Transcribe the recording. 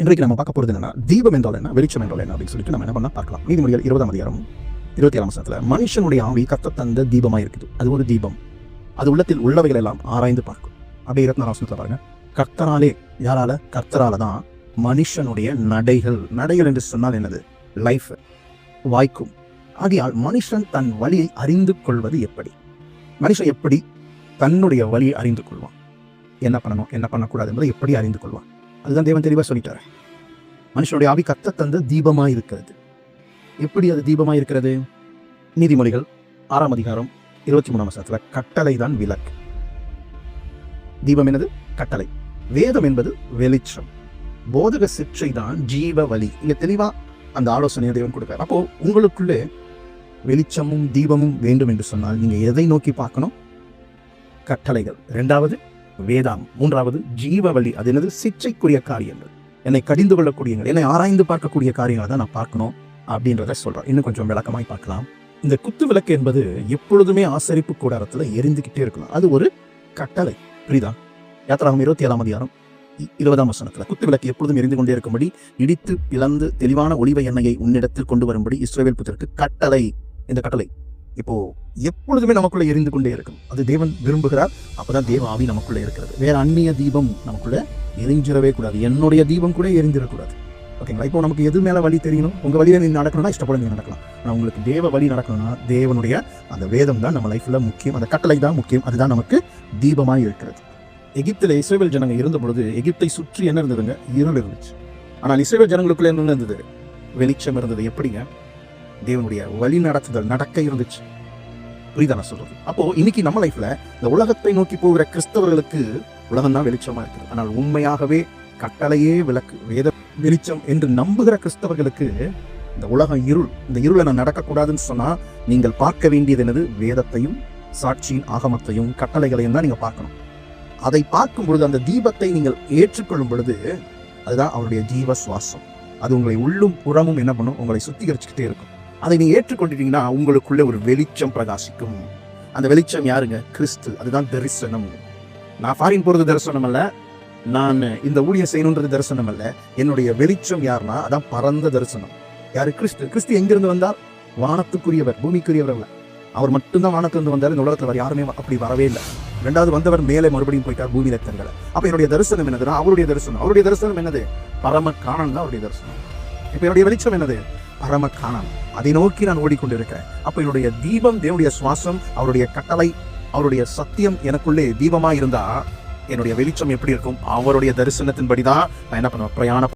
இன்றைக்கு நம்ம பார்க்க போகிறது என்னன்னா தீபம் என்றால் என்ன வெளிச்சம் என்றால் என்ன அப்படின்னு சொல்லிட்டு நம்ம என்ன பண்ண பார்க்கலாம். நீதிமொழிகள் இருபதாம் அதிகாரம் இருபத்தி ஏழாம் வசனத்துல மனுஷனுடைய ஆவி கத்த தந்த தீபமா இருக்குது. அது ஒரு தீபம். அது உள்ளத்தில் உள்ளவைகள் எல்லாம் ஆராய்ந்து பார்க்கும். அப்படியே இருபத்தி நாலாம் வசனத்துல பாருங்க. கர்த்தராலே யாரால? கர்த்தரால தான் மனுஷனுடைய நடைகள். நடைகள் என்று சொன்னால் என்னது? லைஃப் வாய்க்கும். ஆகையால் மனுஷன் தன் வழியை அறிந்து கொள்வது எப்படி? மனுஷன் எப்படி தன்னுடைய வழியை அறிந்து கொள்வான்? என்ன பண்ணணும்? என்ன பண்ணக்கூடாது என்பதை எப்படி அறிந்து கொள்வான்? அதுதான் தேவன் தெளிவாக சொல்லிட்டார். மனுஷனுடைய ஆவி கத்த தந்த தீபமாக இருக்கிறது. எப்படி அது தீபமாக இருக்கிறது? நீதிமொழிகள் ஆறாம் அதிகாரம் இருபத்தி மூணாம் வசனத்துல கட்டளை தான் விளக்கு. தீபம் என்னது? கட்டளை. வேதம் என்பது வெளிச்சம். போதக சிற்றை தான் ஜீவ வழி இங்கே தெளிவாக அந்த ஆலோசனையை தேவன் கொடுப்பார் அப்போ உங்களுக்குள்ளே வெளிச்சமும் தீபமும் வேண்டும் என்று சொன்னால் நீங்கள் எதை நோக்கி பார்க்கணும்? கட்டளைகள். ரெண்டாவது வேதாம் மூன்றாவது ஜீவவழி. அது என்னது? சிச்சைக்குரிய காரியங்கள். என்னை கடிந்து கொள்ளக்கூடியங்கள் என்னை ஆராய்ந்து பார்க்கக்கூடிய காரியங்களை தான் நான் பார்க்கணும் அப்படின்றத சொல்றேன் இன்னும் கொஞ்சம் விளக்கமாய் பார்க்கலாம். இந்த குத்து விளக்கு என்பது எப்பொழுதுமே ஆசரிப்பு கூடாரத்துல எரிந்துகிட்டே இருக்கணும். அது ஒரு கட்டளை. புரியுதா? யாத்திராகும் இருபத்தி ஏழாம் அதிகாரம் இருபதாம் வசனத்துல. குத்து விளக்கு எப்பொழுதும் எரிந்து கொண்டே இருக்கும்படி இடித்து பிளந்து தெளிவான ஒளிவை எண்ணெயை உன்னிடத்தில் கொண்டு வரும்படி இஸ்ரவேல் புத்தருக்கு கட்டளை. இந்த கட்டளை. இப்போ எப்பொழுதுமே நமக்குள்ள எரிந்து கொண்டே இருக்கும். அது தேவன் விரும்புகிறார். அப்பதான் தேவ ஆவி நமக்குள்ள இருக்கிறது. வேற அந்நிய தீபம் நமக்குள்ள எரிஞ்சிடவே கூடாது. என்னுடைய தீபம் கூட எரிஞ்சிடக்கூடாது ஓகேங்களா? இப்போ நமக்கு எது மேல வழி தெரியணும்? உங்க வழியில நீங்க நடக்கணும்னா இஷ்டப்பட நீங்க நடக்கலாம். ஆனால் உங்களுக்கு தேவ வழி நடக்கணும்னா தேவனுடைய அந்த வேதம் தான் நம்ம லைஃப்ல முக்கியம். அந்த கட்டளை தான் முக்கியம். அதுதான் நமக்கு தீபமாக இருக்கிறது. எகிப்தில் இஸ்ரேல் ஜனங்க இருந்த பொழுது எகிப்தை சுற்றி என்ன இருந்ததுங்க? இருள் இருந்துச்சு. ஆனால் இஸ்ரேல் ஜனங்களுக்குள்ள என்ன இருந்தது? வெளிச்சம் இருந்தது. எப்படிங்க? தேவனுடைய வழி நடத்துதல் நடக்க இருந்துச்சு. புரியுதா நான் சொல்றது? அப்போ இன்னைக்கு நம்ம லைஃப்ல இந்த உலகத்தை நோக்கி போகிற கிறிஸ்தவர்களுக்கு உலகம் தான் வெளிச்சமா இருக்குது. ஆனால் உண்மையாகவே கட்டளையே விளக்கு வேத வெளிச்சம் என்று நம்புகிற கிறிஸ்தவர்களுக்கு இந்த உலகம் இருள் இந்த இருளை நான் நடக்கக்கூடாதுன்னு சொன்னா நீங்கள் பார்க்க வேண்டியது என்னது? வேதத்தையும் சாட்சியின் ஆகமத்தையும் கட்டளைகளையும் தான் நீங்க பார்க்கணும். அதை பார்க்கும் பொழுது அந்த தீபத்தை நீங்கள் ஏற்றுக்கொள்ளும் பொழுது அதுதான் அவருடைய ஜீவ சுவாசம். அது உங்களை உள்ளும் புறமும் என்ன பண்ணும்? உங்களை சுத்திகரிச்சுக்கிட்டே இருக்கும். அதை நீங்கள் ஏற்றுக்கொண்டிட்டீங்கன்னா உங்களுக்குள்ள ஒரு வெளிச்சம் பிரகாசிக்கும். அந்த வெளிச்சம் யாருங்க? கிறிஸ்து. அதுதான் தரிசனம். நான் ஃபாரின் போகிறது தரிசனம் அல்ல. நான் இந்த ஊழியம் செய்யணுன்றது தரிசனம் அல்ல. என்னுடைய வெளிச்சம் யாருன்னா அதான் பரந்த தரிசனம். யாரு? கிறிஸ்து. கிறிஸ்து எங்கிருந்து வந்தார்? வானத்துக்குரியவர் பூமிக்குரியவர் அல்ல. அவர் மட்டும்தான் வானத்திலிருந்து வந்தார். இந்த உலகத்தில் யாருமே அப்படி வரவே இல்லை. ரெண்டாவது வந்தவர் மேலே மறுபடியும் போயிட்டார் பூமியில தங்களை அப்போ என்னுடைய தரிசனம் என்னதுன்னா அவருடைய தரிசனம். அவருடைய தரிசனம் என்னது? பரம காணன் தான் அவருடைய தரிசனம். இப்போ என்னுடைய வெளிச்சம் என்னது? பரம காணம் அதை நோக்கி நான் ஓடிக்கொண்டிருக்கிறேன். அப்ப என்னுடைய தீபம் தேவனுடைய சுவாசம் அவருடைய கட்டளை அவருடைய சத்தியம் எனக்குள்ளே தீபமா இருந்தா என்னுடைய வெளிச்சம் எப்படி இருக்கும்? அவருடைய தரிசனத்தின்படிதான் நான் என்ன பண்ணுவேன்? பிரயாணம்